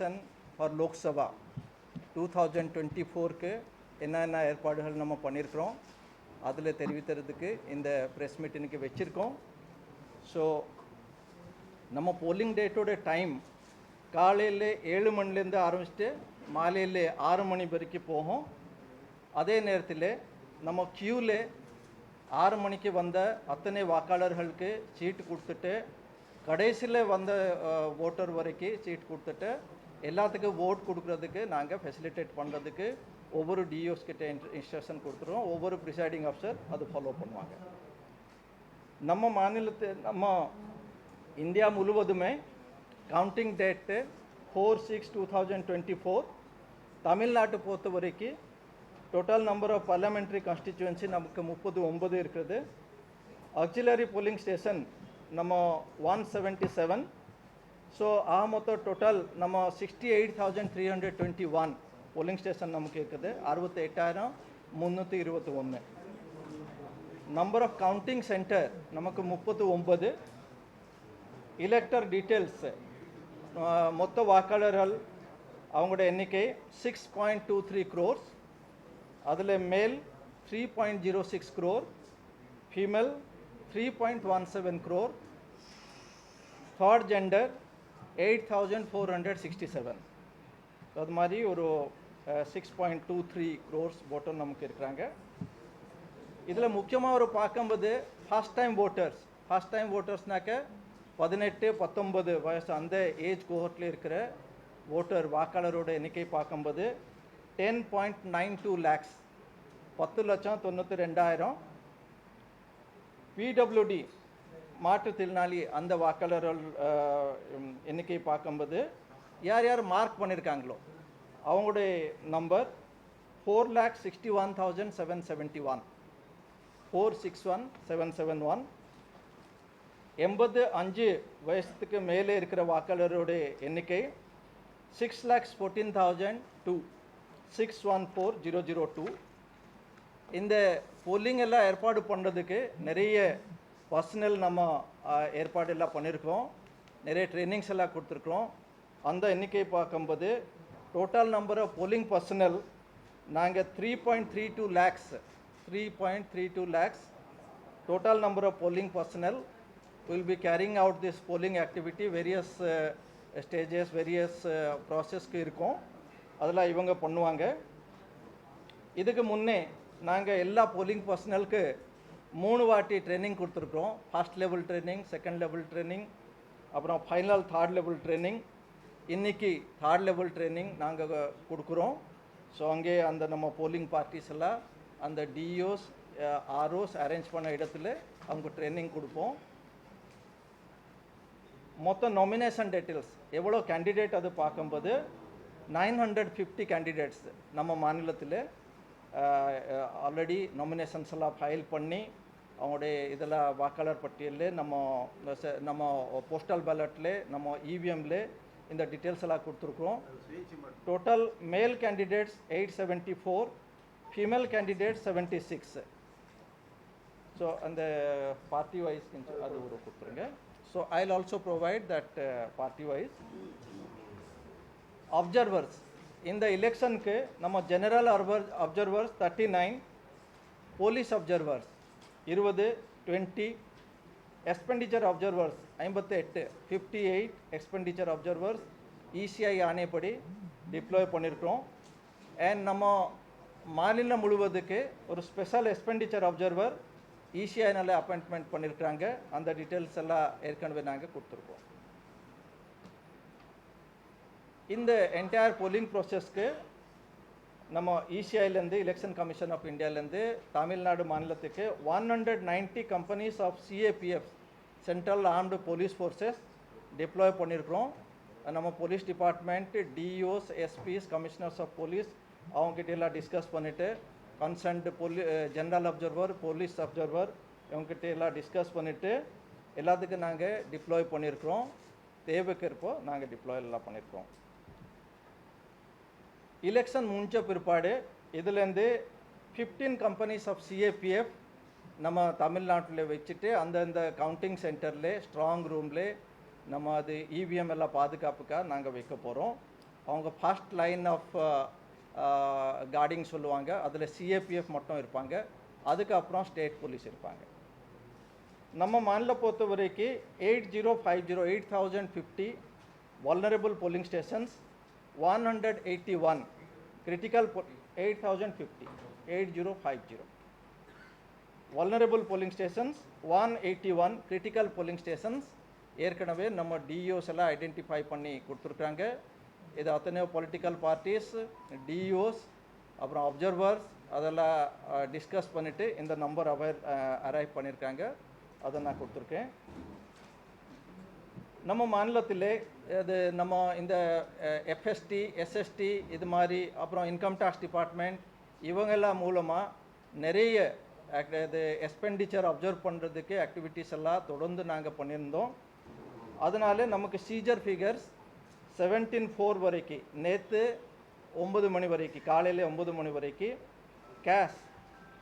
Election for Lok Sabha two thousand twenty ஃபோருக்கு என்னென்ன ஏற்பாடுகள் நம்ம பண்ணியிருக்கிறோம் அதில் தெரிவிக்கிறதுக்கு இந்த ப்ரெஸ் மீட் இன்னைக்கு வச்சுருக்கோம். ஸோ நம்ம போலிங் டேட்டோட டைம் காலையில் ஏழு மணிலேருந்து ஆரம்பிச்சுட்டு மாலையில் ஆறு மணி வரைக்கும் போகும். அதே நேரத்தில் நம்ம க்யூவில் ஆறு மணிக்கு வந்த அத்தனை வாக்காளர்களுக்கு சீட்டு கொடுத்துட்டு கடைசியில் வந்த ஓட்டர் வரைக்கும் சீட் கொடுத்துட்டு எல்லாத்துக்கும் ஓட் கொடுக்குறதுக்கு நாங்கள் ஃபெசிலிட்டேட் பண்ணுறதுக்கு ஒவ்வொரு டிஓஸ் கிட்ட இன்ஸ்ட்ரக்ஷன் கொடுத்துருவோம் ஒவ்வொரு ப்ரிசைடிங் ஆஃபீஸர் அது ஃபாலோ பண்ணுவாங்க. நம்ம மாநிலத்து நம்ம இந்தியா முழுவதுமே counting date four six two thousand twenty four தமிழ்நாட்டை பொறுத்த வரைக்கும் total number of parliamentary constituency நமக்கு முப்பது ஒன்பது இருக்குது ஆக்சிலரி போலிங் ஸ்டேஷன் நம்ம ஒன் செவன்ட்டி செவன் ஸோ ஆக மொத்தம் டோட்டல் நம்ம sixty eight thousand three hundred twenty one polling station நமக்கு இருக்குது. அறுபத்தி எட்டாயிரம் முந்நூற்றி இருபத்தி ஒன்று நம்பர் ஆஃப் கவுண்டிங் சென்டர் நமக்கு முப்பத்து ஒன்பது எலெக்டர் டீட்டெயில்ஸ் மொத்த வாக்காளர்கள் அவங்களோட எண்ணிக்கை six point two three crores அதில் மேல் three point zero six crore female three point one seven crore third gender eight thousand four hundred sixty seven. அது மாதிரி ஒரு six point two three crores voter நமக்கு இருக்கிறாங்க. இதில் முக்கியமாக ஒரு பார்க்கும்போது first time voters first time ஓட்டர்ஸ்னாக்க பதினெட்டு பத்தொன்பது வயசு அந்த ஏஜ் கோஹர்ட்டில் இருக்கிற ஓட்டர் வாக்காளரோட எண்ணிக்கை பார்க்கும்போது ten point nine two lakhs பத்து லட்சம் தொண்ணூற்றி ரெண்டாயிரம். பிடபிள்யூடி மாற்றுத்திறனாளி அந்த வாக்காளர்கள் எண்ணிக்கை பார்க்கும்போது யார் யார் மார்க் பண்ணியிருக்காங்களோ அவங்களுடைய number four lakh sixty one thousand seven seventy one four six one seven seven one எண்பது அஞ்சு வயசுக்கு மேலே இருக்கிற வாக்காளருடைய எண்ணிக்கை six lakhs fourteen thousand two six one four zero zero two இந்த போலிங் எல்லாம் ஏற்பாடு பண்ணுறதுக்கு நிறைய பர்சனல் நம்ம ஏற்பாடு எல்லாம் பண்ணியிருக்கோம் நிறைய ட்ரைனிங்ஸ் எல்லாம் கொடுத்துருக்குறோம். அந்த எண்ணிக்கை பார்க்கும்போது total number of polling personnel நாங்கள் three point three two lakhs three point three two lakhs total number of polling personnel will be carrying out this polling activity various uh, stages various uh, processக்கு இருக்கும். அதெல்லாம் இவங்க பண்ணுவாங்க. இதுக்கு முன்னே நாங்கள் எல்லா போலிங் பர்சனலுக்கு மூணு வாட்டி ட்ரைனிங் கொடுத்துருக்குறோம். First level training second level training அப்புறம் ஃபைனல் தேர்ட் லெவல் ட்ரைனிங் இன்னைக்கு தேர்ட் லெவல் ட்ரைனிங் நாங்கள் கொடுக்குறோம். ஸோ அங்கே அந்த நம்ம போலிங் பார்ட்டிஸ் எல்லாம் அந்த டிஓஸ் ஆர்ஓஸ் அரேஞ்ச் பண்ண இடத்துல அவங்க ட்ரைனிங் கொடுப்போம். மொத்த நாமினேஷன் டீட்டெயில்ஸ் எவ்வளோ கேண்டிடேட் அது பார்க்கும்போது நைன் ஹண்ட்ரட் ஃபிஃப்டி கேண்டிடேட்ஸ் நம்ம மாநிலத்தில் ஆல்ரெடி நாமினேஷன்ஸ் எல்லாம் ஃபைல் பண்ணி அவங்களுடைய இதில் வாக்காளர் பட்டியலில் நம்ம நம்ம போஸ்டல் பேலட்டில் நம்ம இவிஎம்ல இந்த டீட்டெயில்ஸ் எல்லாம் கொடுத்துருக்கோம் total male candidates eight seventy four female candidate seventy six so அந்த பார்ட்டி வைஸ் அது ஒரு கொடுத்துருங்க. So I will also provide that party wise observers இந்த எலெக்ஷனுக்கு நம்ம general அர்வர் observers thirty nine police observers இருபது டுவெண்ட்டி எக்ஸ்பெண்டிச்சர் அப்சர்வர்ஸ் ஐம்பத்தி எட்டு fifty eight expenditure observers ECI ஆணையப்படி deploy பண்ணியிருக்கிறோம் அண்ட் நம்ம மாநிலம் முழுவதுக்கு ஒரு ஸ்பெஷல் எக்ஸ்பெண்டிச்சர் அப்சர்வர் இசிஐனால அப்பாயின்மெண்ட் பண்ணியிருக்கிறாங்க அந்த டீட்டெயில்ஸ் எல்லாம் ஏற்கனவே நாங்கள் கொடுத்துருக்கோம். இந்த என்டையர் போலிங் ப்ராசஸ்க்கு நம்ம இசிஐலேருந்து எலெக்ஷன் கமிஷன் ஆஃப் இந்தியாவிலேருந்து தமிழ்நாடு மாநிலத்துக்கு one hundred ninety companies of CAPF central armed police forces deploy பண்ணியிருக்கிறோம் நம்ம police department DOs SPs commissioners of police அவங்ககிட்ட எல்லாம் டிஸ்கஸ் பண்ணிவிட்டு concerned police general observer police observer இவங்ககிட்ட எல்லாம் டிஸ்கஸ் பண்ணிவிட்டு எல்லாத்துக்கும் நாங்கள் டிப்ளாய் பண்ணியிருக்கிறோம் தேவைக்கு இருப்போ நாங்கள் டிப்ளாய் எல்லாம் பண்ணியிருக்கோம் இலெக்ஷன் முடிஞ்ச பிற்பாடு இதுலேருந்து ஃபிஃப்டீன் கம்பெனிஸ் ஆஃப் சிஏபிஎஃப் நம்ம தமிழ்நாட்டில் வச்சுட்டு அந்தந்த கவுண்டிங் சென்டரில் ஸ்ட்ராங் ரூமில் நம்ம அது இவிஎம் எல்லாம் பாதுகாப்புக்காக நாங்கள் வைக்க போகிறோம் அவங்க ஃபர்ஸ்ட் லைன் ஆஃப் கார்டிங் சொல்லுவாங்க. அதில் சிஏபிஎஃப் மட்டும் இருப்பாங்க. அதுக்கப்புறம் ஸ்டேட் போலீஸ் இருப்பாங்க. நம்ம மாநில பொறுத்த வரைக்கும் eight zero five zero eight thousand fifty vulnerable polling stations one hundred eighty one critical eight thousand fifty eight zero five zero polling stations one eighty one critical polling stations ஏற்கனவே நம்ம டிஇஓஸ் எல்லாம் identify பண்ணி கொடுத்துருக்காங்க. இது அத்தனையோ political parties டிஇஓஸ் அப்புறம் observers அதெல்லாம் discuss பண்ணிவிட்டு இந்த நம்பர் அவைல் அரைவ் பண்ணியிருக்காங்க அதை நான் கொடுத்துருக்கேன். நம்ம மாநிலத்திலே இது நம்ம இந்த எஃப்எஸ்டி எஸ்எஸ்டி இது மாதிரி அப்புறம் இன்கம் டேக்ஸ் டிபார்ட்மெண்ட் இவங்கெல்லாம் மூலமாக நிறைய இது எக்ஸ்பெண்டிச்சர் அப்சர்வ் பண்ணுறதுக்கு ஆக்டிவிட்டீஸ் எல்லாம் தொடர்ந்து நாங்கள் பண்ணியிருந்தோம். அதனால நமக்கு சீஜர் ஃபிகர்ஸ் செவன்டீன் ஃபோர் வரைக்கும் நேற்று ஒம்பது மணி வரைக்கும் காலையில் ஒம்பது மணி வரைக்கும் cash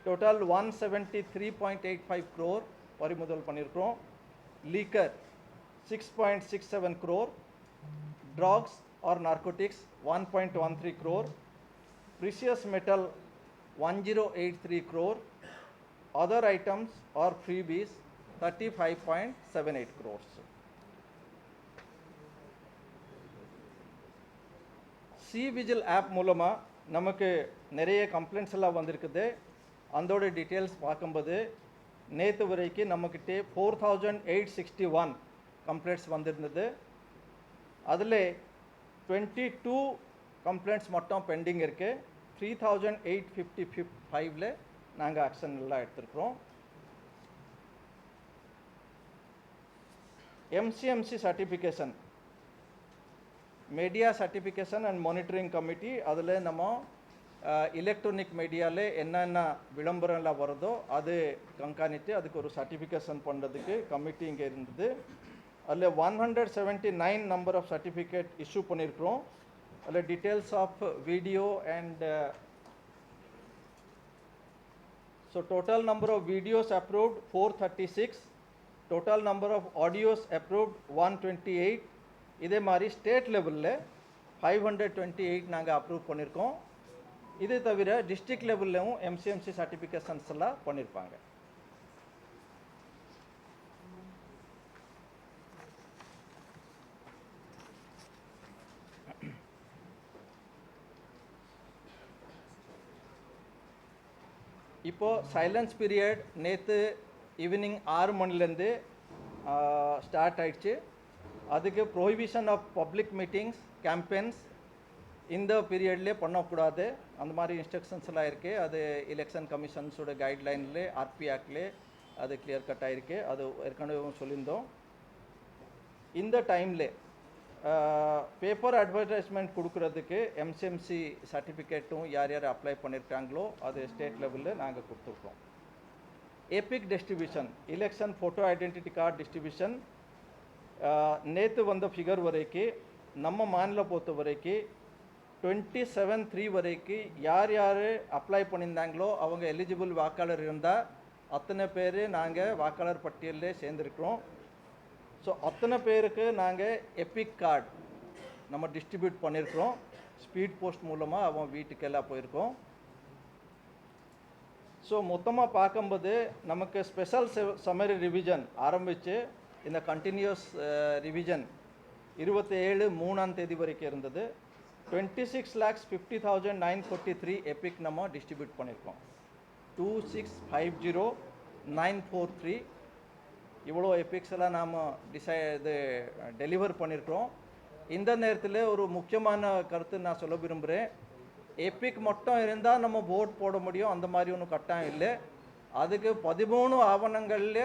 total one seventy three point eight five crore பறிமுதல் பண்ணியிருக்கிறோம். Liquor six point six seven crore drugs or narcotics one point one three crore precious metal 1083 crore. Other items or freebies 35.78 crores. CVIGIL app மூலமாக நமக்கு நிறைய complaints எல்லாம் வந்திருக்குது. அதோட details பார்க்கும்போது நேற்று வரைக்கும் நம்மக்கிட்டே four thousand eight sixty one complaints வந்திருந்தது. அதில் டுவெண்ட்டி டூ கம்ப்ளைண்ட்ஸ் மட்டும் பெண்டிங் இருக்குது three thousand eight fifty fifty ஃபைவ்ல நாங்கள் ஆக்ஷன் எல்லாம் எடுத்திருக்கிறோம் MCMC certification media certification and monitoring committee அதில் நம்ம எலக்ட்ரானிக் மீடியாவில் என்னென்ன விளம்பரம்லாம் வருதோ அது கண்காணித்து அதுக்கு ஒரு சர்டிஃபிகேஷன் பண்ணுறதுக்கு கமிட்டி இங்கே இருந்தது. அதில் one hundred seventy nine number of certificate issue பண்ணியிருக்கிறோம் அதில் details of video and so total number of videos approved four thirty six total number of audios approved one twenty eight இதே மாதிரி state லெவலில் five hundred twenty eight நாங்கள் approve பண்ணியிருக்கோம் இது தவிர district லெவல்லையும் எம்சிஎம்சி சர்டிஃபிகேஷன்ஸ் எல்லாம் பண்ணியிருப்பாங்க இப்போது சைலன்ஸ் பீரியட் நேற்று ஈவினிங் ஆறு மணிலேருந்து ஸ்டார்ட் ஆயிடுச்சு. அதுக்கு prohibition of public meetings campaigns இந்த பீரியட்லேயே பண்ணக்கூடாது. அந்த மாதிரி இன்ஸ்ட்ரக்ஷன்ஸ்லாம் இருக்குது அது எலெக்ஷன் கமிஷன்ஸோட கைட்லைன்லே ஆர்பி ஆக்ட்லே அது கிளியர் கட் ஆகிருக்கு அது ஏற்கனவே சொல்லியிருந்தோம். இந்த டைமில் பேப்பர் அட்வர்டைஸ்மெண்ட் கொடுக்குறதுக்கு எம்சிஎம்சி சர்டிஃபிகேட்டும் யார் யார் அப்ளை பண்ணியிருக்காங்களோ அது ஸ்டேட் லெவலில் நாங்கள் கொடுத்துருக்கோம். EPIC distribution election photo identity card distribution நேற்று வந்த ஃபிகர் வரைக்கும் நம்ம மாநில பொறுத்த வரைக்கும் டுவெண்ட்டி செவன் த்ரீ வரைக்கும் யார் யார் அப்ளை பண்ணியிருந்தாங்களோ அவங்க எலிஜிபிள் வாக்காளர் இருந்தால் அத்தனை பேர் நாங்கள் வாக்காளர் பட்டியலில் சேர்ந்துருக்கிறோம். ஸோ அத்தனை பேருக்கு நாங்கள் எபிக் கார்டு நம்ம டிஸ்ட்ரிபியூட் பண்ணியிருக்கிறோம் ஸ்பீட் போஸ்ட் மூலமாக அவன் வீட்டுக்கெல்லாம் போயிருக்கோம். ஸோ மொத்தமாக பார்க்கும்போது நமக்கு ஸ்பெஷல் சம்மரி ரிவிஷன் ஆரம்பித்து இந்த கண்டினியூஸ் ரிவிஷன் இருபத்தி ஏழு மூணாம் தேதி வரைக்கும் இருந்தது. Twenty six lakhs fifty thousand nine forty three EPIC நம்ம டிஸ்ட்ரிபியூட் பண்ணியிருக்கோம் two six five zero nine four three இவ்வளோ எபிக்ஸ் எல்லாம் நாம் டிசை இது டெலிவர் பண்ணியிருக்கிறோம் இந்த நேரத்தில் ஒரு முக்கியமான கருத்து நான் சொல்ல விரும்புகிறேன் எபிக் மட்டும் இருந்தால் நம்ம போட் போட முடியும். அந்த மாதிரி ஒன்றும் கட்டாயம் இல்லை. அதுக்கு பதிமூணு ஆவணங்களில்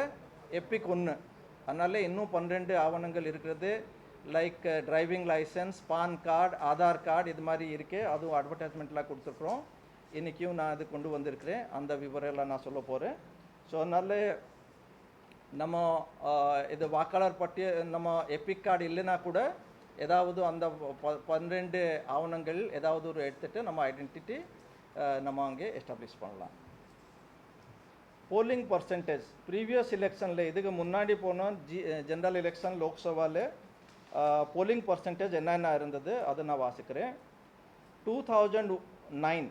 எபிக் ஒன்று அதனால் இன்னும் பன்னிரெண்டு ஆவணங்கள் இருக்கிறது. Like driving licence PAN card Aadhaar card இது மாதிரி இருக்குது அதுவும் அட்வர்டைஸ்மெண்ட்லாம் கொடுத்துருக்குறோம். இன்றைக்கும் நான் அது கொண்டு வந்திருக்கிறேன். அந்த விவரம் எல்லாம் நான் சொல்ல போகிறேன் ஸோ அதனால நம்ம இது வாக்காளர் பட்டிய நம்ம எபிக் கார்டு இல்லைன்னா கூட ஏதாவது அந்த பன்னிரெண்டு ஆவணங்கள் ஏதாவது ஒரு எடுத்துட்டு நம்ம ஐடென்டிட்டி நம்ம அங்கே எஸ்டாப்ளிஷ் பண்ணலாம். போலிங் பர்சன்டேஜ் ப்ரீவியஸ் எலெக்ஷனில் இதுக்கு முன்னாடி போனோம் ஜி ஜென்ரல் எலெக்ஷன் லோக்சபாவில் போலிங் பர்சன்டேஜ் என்னென்ன இருந்தது? அதை நான் வாசிக்கிறேன். Two thousand nine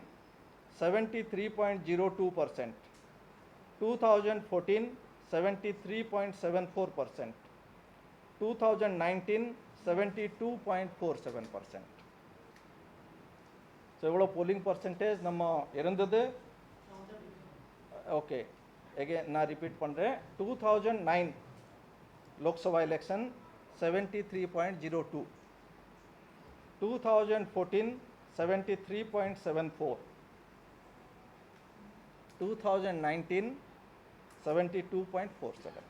seventy three point zero two percent two thousand fourteen seventy three point seven four percent two thousand nineteen seventy two point four seven percent so எவ்வளோ polling percentage நம்ம இருந்தது okay okay நான் repeat பண்ணுறேன் two thousand nine Lok Sabha election seventy three point zero two two thousand fourteen seventy two point four seven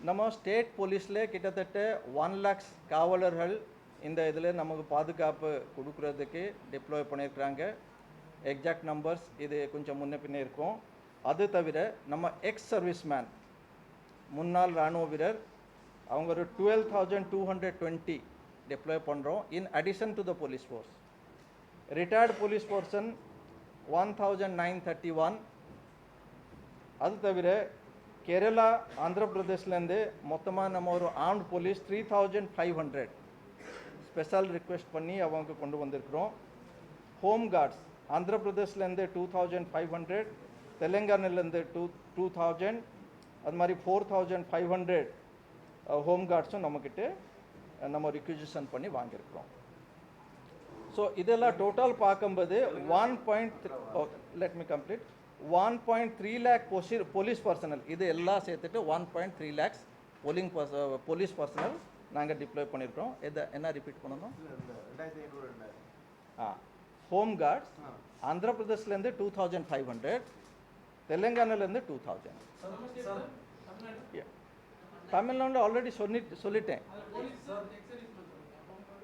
நம்ம state போலீஸில் கிட்டத்தட்ட one lakhs காவலர்கள் இந்த இதில் நமக்கு பாதுகாப்பு கொடுக்குறதுக்கு டிப்ளோய் பண்ணியிருக்கிறாங்க எக்ஸாக்ட் நம்பர்ஸ் இது கொஞ்சம் முன்ன பின்னே இருக்கும். அது தவிர நம்ம எக்ஸ் சர்வீஸ்மேன் முன்னாள் இராணுவ வீரர் அவங்க ஒரு twelve thousand two hundred twenty deploy பண்ணுறோம் in addition to the police force retired police person one thousand nine thirty one அது தவிர கேரளா ஆந்திர பிரதேஷ்லேருந்து மொத்தமாக நம்ம ஒரு armed police three thousand five hundred special request பண்ணி அவங்க கொண்டு வந்திருக்கிறோம். ஹோம் கார்ட்ஸ் ஆந்திர பிரதேஷ்லேருந்து டூ தௌசண்ட் ஃபைவ் ஹண்ட்ரட் தெலுங்கானாலேருந்து டூ டூ தௌசண்ட் அது மாதிரி four thousand five hundred home கார்ட்ஸும் நம்மக்கிட்ட நம்ம ரிக்விசிஷன் பண்ணி வாங்கியிருக்கிறோம். ஸோ இதெல்லாம் டோட்டல் பார்க்கும்போது one point let me complete one point three lakh பொசி police personnel இது எல்லாம் சேர்த்துட்டு one point three lakhs polling police personnel நாங்கள் டிப்ளாய் பண்ணியிருக்கிறோம். இதை என்ன ரிப்பீட் பண்ணணும்? ஆ ஹோம் கார்ட்ஸ் ஆந்திர பிரதேஷ்லேருந்து டூ தௌசண்ட் ஃபைவ் ஹண்ட்ரட் தெலுங்கானாலேருந்து டூ தௌசண்ட் தமிழ்நாடு ஆல்ரெடி சொல்லி சொல்லிட்டேன்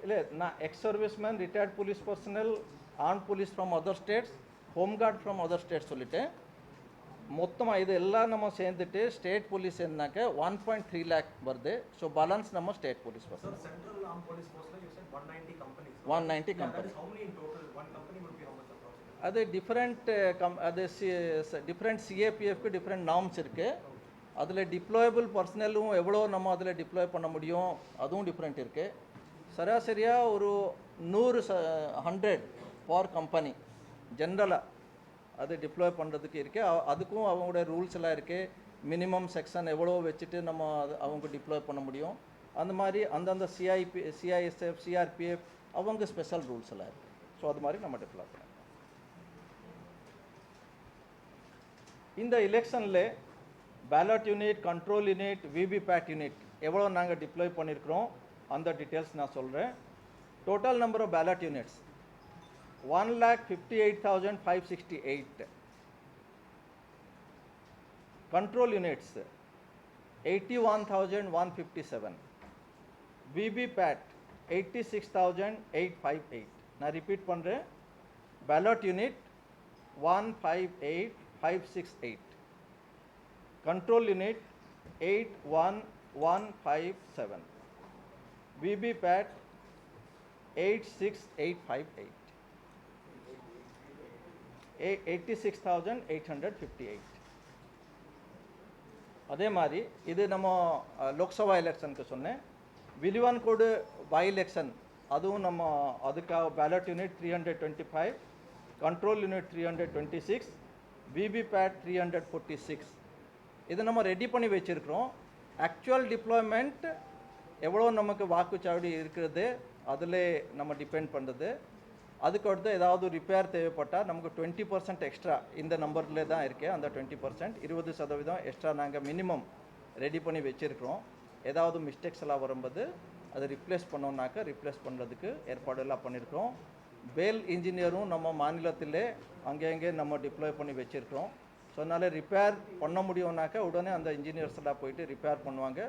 இல்லை நான் ex serviceman retired police personnel arm police from other states home guard from other states சொல்லிட்டேன் மொத்தமாக இது எல்லாம் நம்ம சேர்ந்துட்டு ஸ்டேட் போலீஸ் சேர்ந்தாக்க ஒன் பாயிண்ட் த்ரீ லேக் வருது ஸோ பேலன்ஸ் நம்ம state police Sir, personnel Central Armed Police Force, like you said, 190 companies. One that company? அது டிஃப்ரெண்ட் கம் அது டிஃப்ரெண்ட் சிஏபிஎஃப்க்கு டிஃப்ரெண்ட் நார்ம்ஸ் இருக்குது அதில் டிப்ளாயபிள் பர்சனலும் எவ்வளோ நம்ம அதில் டிப்ளாய் பண்ண முடியும் அதுவும் டிஃப்ரெண்ட் இருக்குது சராசரியாக ஒரு நூறு ச ஹண்ட்ரட் ஃபார் கம்பெனி ஜென்ரலாக அது டிப்ளாய் பண்ணுறதுக்கு இருக்குது அதுக்கும் அவங்களோட ரூல்ஸ் எல்லாம் இருக்குது மினிமம் செக்ஷன் எவ்வளோ வச்சுட்டு நம்ம அவங்க டிப்ளாய் பண்ண முடியும். அந்த மாதிரி அந்தந்த சிஐபி சிஐஎஸ்எஃப் சிஆர்பிஎஃப் அவங்க ஸ்பெஷல் ரூல்ஸ் எல்லாம் இருக்குது ஸோ அது மாதிரி நம்ம டிப்ளாய் பண்ணலாம். இந்த எலெக்ஷனில் ballot unit control unit VVPAT unit எவ்வளோ நாங்கள் டிப்ளாய் பண்ணியிருக்கிறோம் அந்த டீட்டெயில்ஸ் நான் சொல்கிறேன் total number of ballot units one lakh fifty eight thousand five sixty eight control units 81,157 VBPAT 86,858 நான் ரிப்பீட் பண்ணுறேன் ballot unit 158568 control unit 811557 VBPAT 86858 A- 86858 அதே மாதிரி இது நம்ம லோக்சபா எலெக்ஷனுக்கு சொன்னேன். விலிவான் கோடு பை எலெக்ஷன் அதுவும் நம்ம அதுக்காக ballot unit three hundred twenty five control unit three hundred twenty six VVPAT three hundred forty six இது நம்ம ரெடி பண்ணி வச்சுருக்கிறோம். ஆக்சுவல் டிப்ளாய்மெண்ட் எவ்வளோ நமக்கு வாக்குச்சாவடி இருக்கிறது அதில் நம்ம டிபெண்ட் பண்ணுறது அதுக்கு அடுத்து ஏதாவது ரிப்பேர் தேவைப்பட்டால் நமக்கு டுவெண்ட்டி பர்சன்ட் எக்ஸ்ட்ரா இந்த நம்பரில் தான் இருக்குது அந்த டுவெண்ட்டி பர்சன்ட் இருபது சதவீதம் எக்ஸ்ட்ரா நாங்கள் மினிமம் ரெடி பண்ணி வச்சுருக்கிறோம். ஏதாவது மிஸ்டேக்ஸ் எல்லாம் வரும்போது அதை ரிப்ளேஸ் பண்ணோம்னாக்கா ரிப்ளேஸ் பண்ணுறதுக்கு ஏற்பாடு எல்லாம் பண்ணியிருக்கிறோம் இன்ஜினியரும் நம்ம மாநிலத்திலே அங்கே நம்ம டிப்ளாய் பண்ணி வச்சுருக்கிறோம். ஸோ அதனால் ரிப்பேர் பண்ண முடியும்னாக்கா உடனே அந்த இன்ஜினியர்ஸ் எல்லாம் போயிட்டு ரிப்பேர் பண்ணுவாங்க.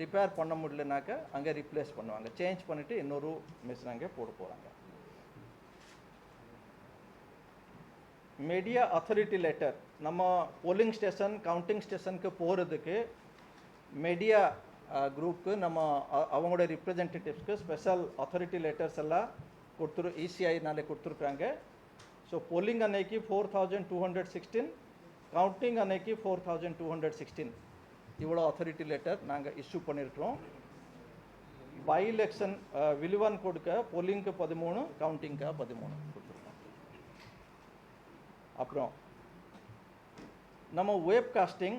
ரிப்பேர் பண்ண முடியலனாக்கா அங்கே ரிப்ளேஸ் பண்ணுவாங்க. சேஞ்ச் பண்ணிவிட்டு இன்னொரு மிஷின் அங்கே போட போகிறாங்க மீடியா அத்தாரிட்டி லெட்டர் நம்ம போலிங் ஸ்டேஷன் கவுண்டிங் ஸ்டேஷனுக்கு போகிறதுக்கு மீடியா குரூப்புக்கு நம்ம அவங்களோட ரிப்ரசன்டேட்டிவ்ஸ்க்கு ஸ்பெஷல் அத்தாரிட்டி லெட்டர்ஸ் எல்லாம் கொடுத்துரு ஈசிஐனாலே கொடுத்துருக்குறாங்க. ஸோ போலிங் அன்னைக்கு four thousand two hundred sixteen counting அன்னைக்கு four thousand two hundred sixteen இவ்வளோ அத்தாரிட்டி லெட்டர் நாங்கள் இஷ்யூ பண்ணியிருக்கிறோம் பை எலெக்ஷன் விலுவன் கொடுக்க பொல்லிங்க்கு பதிமூணு கவுண்டிங்க்கு பதிமூணு கொடுத்துருக்கோம். அப்புறம் நம்ம web casting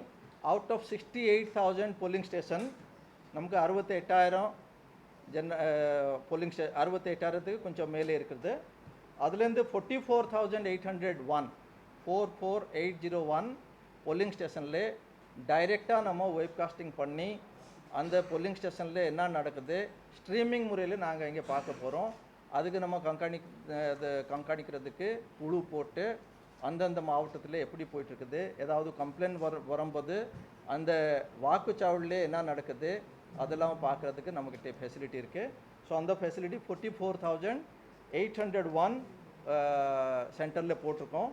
out of sixty eight thousand polling station நமக்கு அறுபத்தி எட்டாயிரம் ஜென் போலிங் ஸ்டே அறுபத்தி எட்டாயிரத்துக்கு கொஞ்சம் மேலே இருக்குது. அதுலேருந்து forty four thousand eight hundred one four four eight zero one polling ஸ்டேஷனில் டைரெக்டாக நம்ம வெப் காஸ்டிங் பண்ணி அந்த போலிங் ஸ்டேஷனில் என்ன நடக்குது? ஸ்ட்ரீமிங் முறையில் நாங்கள் இங்கே பார்க்க போகிறோம் அதுக்கு நம்ம கண்காணி அது கண்காணிக்கிறதுக்கு குழு போட்டு அந்தந்த மாவட்டத்தில் எப்படி போயிட்டுருக்குது? ஏதாவது கம்ப்ளைண்ட் வர வரும்போது அந்த வாக்குச்சாவடியில் என்ன நடக்குது? அதெல்லாம் பார்க்குறதுக்கு நம்மக்கிட்ட ஃபெசிலிட்டி இருக்குது ஸோ அந்த facility forty four thousand eight hundred one சென்டரில் போட்டிருக்கோம்.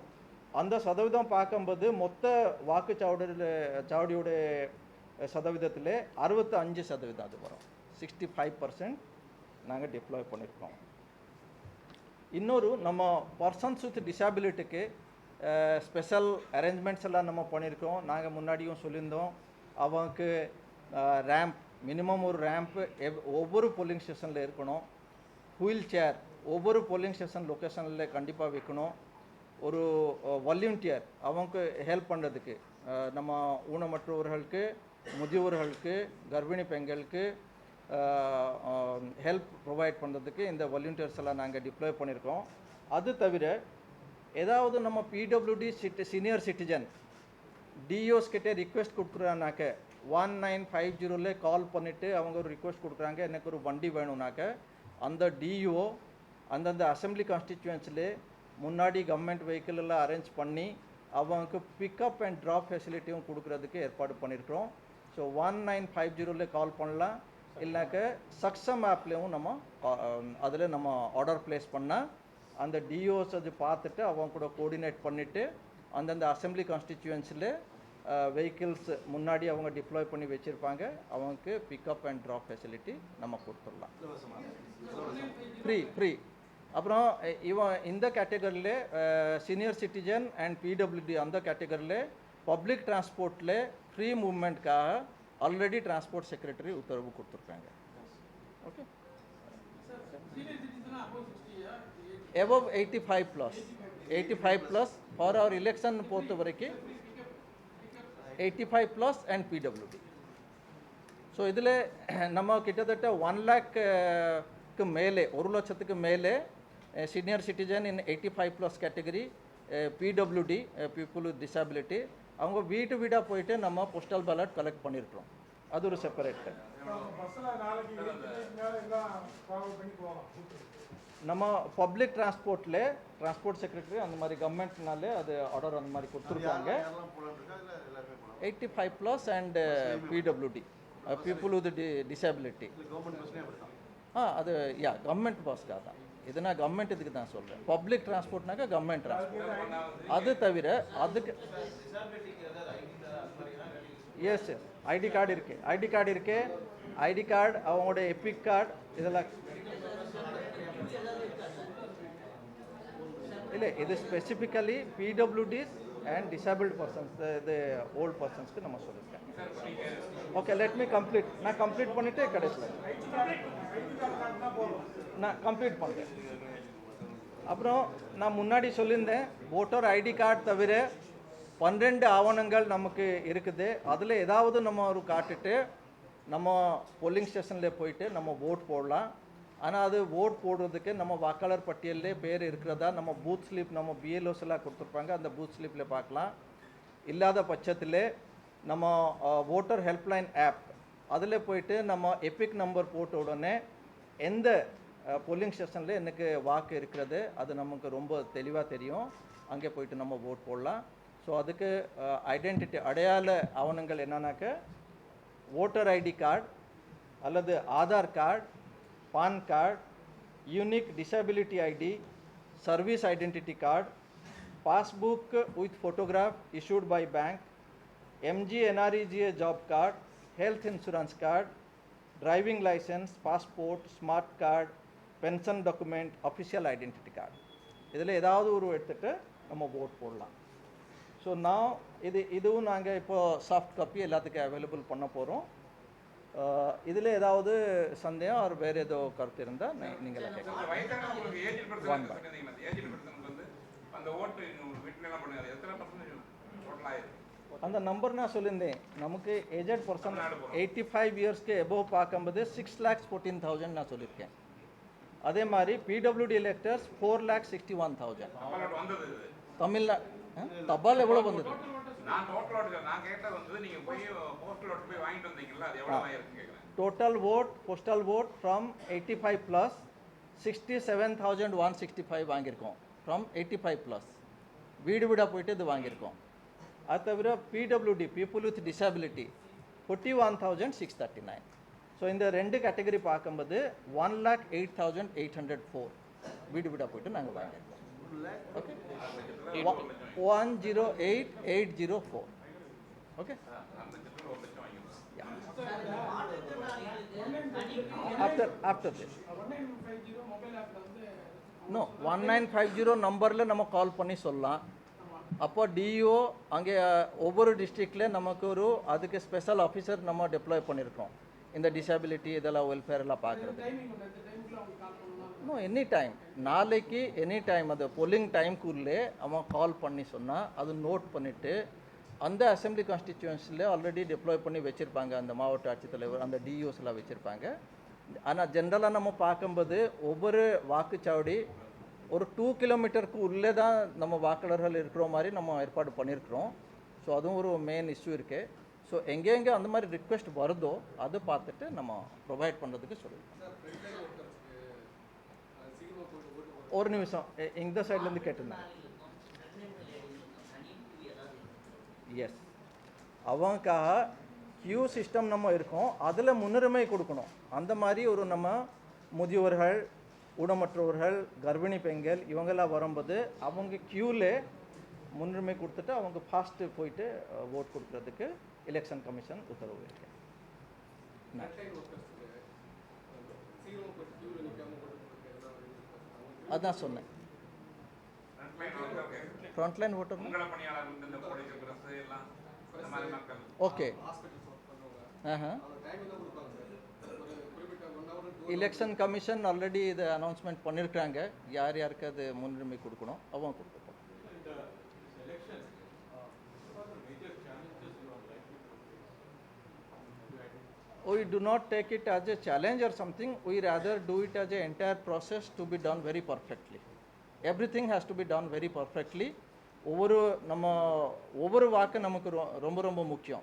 அந்த சதவீதம் பார்க்கும்போது மொத்த வாக்குச்சாவடியில் சாவடியோட சதவீதத்தில் அறுபத்தி அஞ்சு சதவீதம் அது வரும். சிக்ஸ்டி ஃபைவ் பர்சன்ட் நாங்கள் டிப்ளாய் பண்ணியிருக்கோம் இன்னொரு நம்ம பர்சன்ஸ் வித் டிசபிலிட்டிக்கு ஸ்பெஷல் அரேஞ்ச்மெண்ட்ஸ் எல்லாம் நம்ம பண்ணியிருக்கோம் நாங்கள் முன்னாடியும் சொல்லியிருந்தோம். அவங்களுக்கு ரேம்ப் மினிமம் ஒரு ரேம்ப்பு எவ் ஒவ்வொரு போலிங் ஸ்டேஷனில் இருக்கணும். வீல் சேர் ஒவ்வொரு போலிங் ஸ்டேஷன் லொக்கேஷனில் கண்டிப்பாக வைக்கணும். ஒரு வாலண்டியர் அவங்க ஹெல்ப் பண்ணுறதுக்கு நம்ம ஊனமற்றவர்களுக்கு முதியோர்களுக்கு கர்ப்பிணி பெண்களுக்கு ஹெல்ப் ப்ரொவைட் பண்ணுறதுக்கு இந்த வாலண்டியர்ஸ் எல்லாம் நாங்கள் டிப்ளாய் பண்ணியிருக்கோம் அது தவிர ஏதாவது நம்ம PWD city senior citizen DOs கிட்டே ரிக்வெஸ்ட் கொடுக்குறானாக்க ஒன் நைன் ஃபைவ் ஜீரோவில் கால் பண்ணிவிட்டு அவங்க ஒரு ரிக்வெஸ்ட் கொடுக்குறாங்க எனக்கு ஒரு வண்டி வேணும்னாக்க அந்த டிஓ அந்தந்த அசம்பிளி கான்ஸ்டிச்சுவன்ஸில் முன்னாடி கவர்மெண்ட் வெஹிக்கிள் எல்லாம் அரேஞ்ச் பண்ணி அவங்களுக்கு பிக்கப் அண்ட் ட்ராப் ஃபெசிலிட்டியும் கொடுக்குறதுக்கு ஏற்பாடு பண்ணியிருக்கிறோம் ஸோ ஒன் நைன் ஃபைவ் ஜீரோவில் கால் பண்ணலாம். இல்லைனாக்க சக்ஸம் ஆப்லேயும் நம்ம அதில் நம்ம ஆர்டர் ப்ளேஸ் பண்ணால் அந்த டிஓஸ் அது பார்த்துட்டு அவங்க கூட கோஆர்டினேட் பண்ணிவிட்டு அந்தந்த அசம்பிளி கான்ஸ்டிச்சுவன்ஸில் வெஹிக்கிள்ஸ் முன்னாடி அவங்க டிப்ளாய் பண்ணி வச்சுருப்பாங்க. அவங்களுக்கு பிக்கப் அண்ட் ட்ராப் ஃபெசிலிட்டி நம்ம கொடுத்துடலாம். ஃப்ரீ ஃப்ரீ அப்புறம் இவன் இந்த கேட்டகரியில் சீனியர் சிட்டிசன் அண்ட் பிடபிள்யூடி அந்த கேட்டகரியில் பப்ளிக் டிரான்ஸ்போர்ட்டில் ஃப்ரீ மூவ்மெண்ட்காக ஆல்ரெடி டிரான்ஸ்போர்ட் செக்ரட்டரி உத்தரவு கொடுத்துருக்காங்க. Okay above eighty five plus eighty five plus for our election பொறுத்த வரைக்கும் eighty five plus and PWD so இதில் நம்ம கிட்டத்தட்ட ஒன் லேக்கு மேலே ஒரு லட்சத்துக்கு மேலே senior citizen in eighty five plus category PWD people with disability அவங்க வீட்டு வீடாக போயிட்டு நம்ம போஸ்டல் பேலட் கலெக்ட் பண்ணியிருக்கிறோம் அது ஒரு செப்பரேட் நம்ம பப்ளிக் டிரான்ஸ்போர்ட்டில் டிரான்ஸ்போர்ட் செக்ரட்டரி அந்த மாதிரி கவர்மெண்ட்னாலே அது ஆர்டர் அந்த மாதிரி கொடுத்துருக்காங்க. Eighty five plus and PWD people with disability ah அது யா கவர்மெண்ட் பஸ்க்காக தான் இது நான் கவர்மெண்ட் இதுக்கு தான் சொல்கிறேன் பப்ளிக் டிரான்ஸ்போர்ட்னாக்கா கவர்மெண்ட் டிரான்ஸ்போர்ட் அது தவிர அதுக்கு எஸ் எஸ் ஐடி கார்டு இருக்கு. ஐடி கார்டு இருக்கு. ஐடி கார்டு அவங்களோட எபிக் கார்டு இதெல்லாம் இல்லை இது specifically PWDs and disabled persons இது ஓல்ட் பர்சன்ஸ்க்கு நம்ம சொல்லியிருக்கேன் ஓகே லெட் மீ கம்ப்ளீட் நான் கம்ப்ளீட் பண்ணிவிட்டு கடைசியில் நான் கம்ப்ளீட் பண்ணுறேன் அப்புறம் நான் முன்னாடி சொல்லியிருந்தேன் ஓட்டர் ஐடி கார்டு தவிர பன்னிரெண்டு ஆவணங்கள் நமக்கு இருக்குது. அதில் ஏதாவது நம்ம ஒரு காட்டுட்டு நம்ம போலிங் ஸ்டேஷனில் போயிட்டு நம்ம ஓட் போடலாம். ஆனால் அது ஓட் போடுறதுக்கு நம்ம வாக்காளர் பட்டியலிலே பேர் இருக்கிறதா நம்ம பூத் ஸ்லிப் நம்ம பிஎல்ஓஸ் எல்லாம் கொடுத்துருப்பாங்க அந்த பூத் ஸ்லிப்பில் பார்க்கலாம். இல்லாத பட்சத்தில் நம்ம ஓட்டர் ஹெல்ப்லைன் ஆப் அதில் போயிட்டு நம்ம எபிக் நம்பர் போட்ட உடனே எந்த போலிங் ஸ்டேஷனில் எனக்கு வாக்கு இருக்கிறது அது நமக்கு ரொம்ப தெளிவாக தெரியும். அங்கே போயிட்டு நம்ம ஓட் போடலாம். ஸோ அதுக்கு ஐடென்டிட்டி அடையாள ஆவணங்கள் என்னன்னாக்க ஓட்டர் ஐடி கார்டு அல்லது Aadhaar card PAN card unique disability ID service identity card passbook with photograph issued by bank MGNREGA job card health insurance card, driving license, passport, smart card, pension document, official identity card. இதில் ஏதாவது ஒரு எடுத்துட்டு நம்ம vote போடலாம். So நான் இது இதுவும் நாங்கள் இப்போ சாஃப்ட் காப்பி எல்லாத்துக்கும் அவைலபிள் பண்ண போகிறோம் இதில் ஏதாவது சந்தேகம் ஒரு வேறு ஏதோ கருத்து இருந்தால் நீங்கள் கேட்கலாம். அந்த நம்பர் நான் சொல்லியிருந்தேன் நமக்கு aged person Tamil Nadu. Eighty five இயர்ஸ்க்கு எபோவ் பார்க்கும்போது சிக்ஸ் லேக்ஸ் ஃபோர்டீன் தௌசண்ட் நான் சொல்லியிருக்கேன் அதே மாதிரி PWD electors four lakhs sixty one thousand நம்மளோட வந்தது இது. தமிழ்நா ஆ? தபால் எவ்வளோ வந்தது? டோட்டல் போய் போஸ்டல் எவ்வளவு ஆயிருக்கு கேட்குறேன் total vote postal vote from 85 plus 67165 வாங்கியிருக்கோம். From 85 plus. வீடு வீடாக போயிட்டு இது வாங்கியிருக்கோம். அது தவிர PWD people with disability forty one thousand six thirty nine so இந்த ரெண்டு கேட்டகரி பார்க்கும்போது one lakh eight thousand eight hundred four வீடு வீடாக போயிட்டு நாங்கள் வாங்கியிருக்கோம். Okay one zero eight eight zero four okay after after this no one nine five zero நம்பரில் நம்ம கால் பண்ணி சொல்லலாம். அப்போ டிஓ அங்கே ஒவ்வொரு டிஸ்ட்ரிக்ட்ல நமக்கு ஒரு அதுக்கு ஸ்பெஷல் ஆஃபீஸர் நம்ம டெப்ளாய் பண்ணியிருக்கோம் இந்த டிசபிலிட்டி இதெல்லாம் வெல்ஃபேர் எல்லாம் பார்க்குறது இன்னும் எனி டைம் நாளைக்கு எனி டைம் அது பொல்லிங் டைம்க்குள்ளே அவன் கால் பண்ணி சொன்னால் அது நோட் பண்ணிவிட்டு அந்த அசெம்பிளி கான்ஸ்டிடியூன்ஸில் ஆல்ரெடி டெப்ளாய் பண்ணி வச்சுருப்பாங்க. அந்த மாவட்ட ஆட்சித்தலைவர் அந்த டிஓஸ் வச்சுருப்பாங்க. ஆனால் ஜென்ரலாக நம்ம பார்க்கும்போது ஒவ்வொரு வாக்குச்சாவடி ஒரு டூ கிலோமீட்டருக்கு உள்ளே தான் நம்ம வாக்காளர்கள் இருக்கிற மாதிரி நம்ம ஏற்பாடு பண்ணியிருக்கிறோம். ஸோ அதுவும் ஒரு மெயின் இஷ்யூ இருக்குது ஸோ எங்கெங்கே அந்த மாதிரி ரிக்வெஸ்ட் வருதோ அதை பார்த்துட்டு நம்ம ப்ரொவைட் பண்ணுறதுக்கு சொல்லுவோம் ஒரு நிமிஷம். இந்த சைட்லேருந்து கேட்டிருந்தேன் எஸ் அவங்களுக்காக கியூ சிஸ்டம் நம்ம இருக்கோம். அதில் முன்னுரிமை கொடுக்கணும். அந்த மாதிரி ஒரு நம்ம முதியோர்கள் ஊனமற்றவர்கள் கர்ப்பிணி பெண்கள் இவங்கெல்லாம் வரும்போது அவங்க க்யூவில் முன்னுரிமை கொடுத்துட்டு அவங்க ஃபாஸ்ட்டு போயிட்டு ஓட் கொடுக்கறதுக்கு எலெக்ஷன் கமிஷன் உத்தரவு இருக்கு. அதான் சொன்னேன். ஃப்ரண்ட்லைன் ஓட்டர் உங்கள பணியாளர் வந்து இந்த போலீஸ் பிரஸ் எல்லாம் இந்த மாதிரி மக்கள் okay aha election commission already இது அனௌன்ஸ்மெண்ட் பண்ணியிருக்காங்க யார் யாருக்கு அது முன்னுரிமை கொடுக்கணும்? அவங்க கொடுத்துருக்கோம் we do not take it as a challenge or something. We rather do it as an entire process to be done very perfectly. Everything has to be done very perfectly. ஒவ்வொரு நம்ம ஒவ்வொரு வாக்கு நமக்கு ரொ- ரொம்ப ரொம்ப முக்கியம்.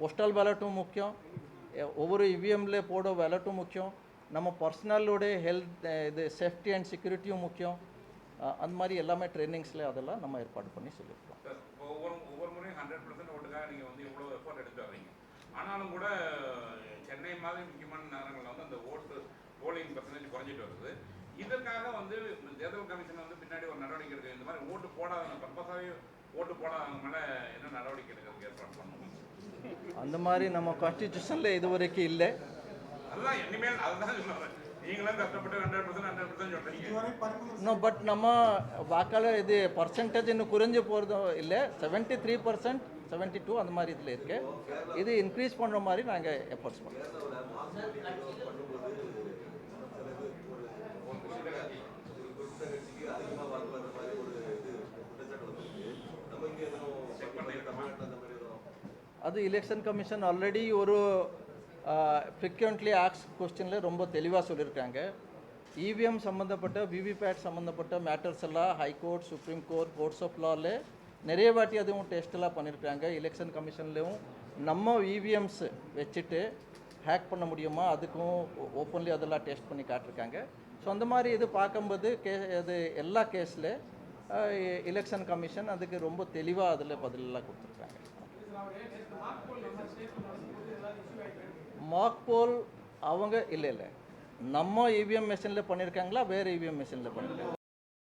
போஸ்டல் பேலட்டும் முக்கியம். எ- ஒவ்வொரு இவிஎம்ல போட பேலட்டும் முக்கியம். நம்ம பர்சனலோட ஹெல்த் இது சேஃப்டி அண்ட் செக்யூரிட்டியும் முக்கியம். அந்த மாதிரி எல்லாமே ட்ரைனிங்ஸில் அதெல்லாம் நம்ம ஏற்பாடு பண்ணி சொல்லியிருக்கோம். ஒவ்வொரு ஒவ்வொரு முறையும் ஹண்ட்ரட் பர்சன்ட் ஓட்டுக்காக நீங்கள் வந்து இவ்வளோ எஃபோர்ட் எடுத்து வர்றீங்க ஆனாலும் கூட சென்னை மாதிரி முக்கியமான நகரங்களில் வந்து அந்த ஓட்டு போலிங் பர்சன்டேஜ் குறைஞ்சிட்டு வருது. இதற்காக வந்து தேர்தல் கமிஷன் வந்து பின்னாடி ஒரு நடவடிக்கை எடுக்க இந்த மாதிரி ஓட்டு போடாதவங்க பர்பஸாகவே ஓட்டு போடாதவங்க மேலே என்ன நடவடிக்கை எடுக்கிறதுக்கு ஏற்பாடு பண்ணணும் அந்த மாதிரி நம்ம கான்ஸ்டிடியூஷனில் இது வரைக்கும் இல்லை. அதுதான் இனிமேல் அதுதான் சொல்லுவேன் நீங்களும் கஷ்டப்பட்டு ஹண்ட்ரட் பர்சன்ட் ஹண்ட்ரட் பர்சன்ட் சொல்கிறீங்க இன்னும் பட் நம்ம வாக்காளர் இது பர்சன்டேஜ் இன்னும் குறைஞ்சு போகிறதும் இல்லை. Seventy three percent seventy two அந்த மாதிரி இதில் இருக்கு. இது இன்க்ரீஸ் பண்ணுற மாதிரி நாங்கள் எஃபர்ட்ஸ் பண்ணுறோம் அது எலெக்ஷன் கமிஷன் ஆல்ரெடி ஒரு ஃப்ரீக்வெண்ட்லி ஆக்ஸ் கொஸ்டினில் ரொம்ப தெளிவாக சொல்லியிருக்காங்க இவிஎம் சம்மந்தப்பட்ட விவிபேட் சம்மந்தப்பட்ட மேட்டர்ஸ் எல்லாம் high court supreme court courts of லாவில் நிறைய வாட்டி அதுவும் டெஸ்ட்டெல்லாம் பண்ணியிருக்காங்க எலெக்ஷன் கமிஷன்லேயும் நம்ம இவிஎம்ஸ் வச்சுட்டு ஹேக் பண்ண முடியுமா? அதுக்கும் ஓப்பன்லி அதெல்லாம் டெஸ்ட் பண்ணி காட்டிருக்காங்க. ஸோ அந்த மாதிரி இது பார்க்கும்போது கே அது எல்லா கேஸில் எலெக்ஷன் கமிஷன் அதுக்கு ரொம்ப தெளிவாக அதில் பதிலெல்லாம் கொடுத்துருக்காங்க. மார்க் போல் அவங்க இல்லை இல்லை. நம்ம இவிஎம் மிஷினில் பண்ணியிருக்காங்களா வேறு இவிஎம் மிஷினில் பண்ணியிருக்காங்க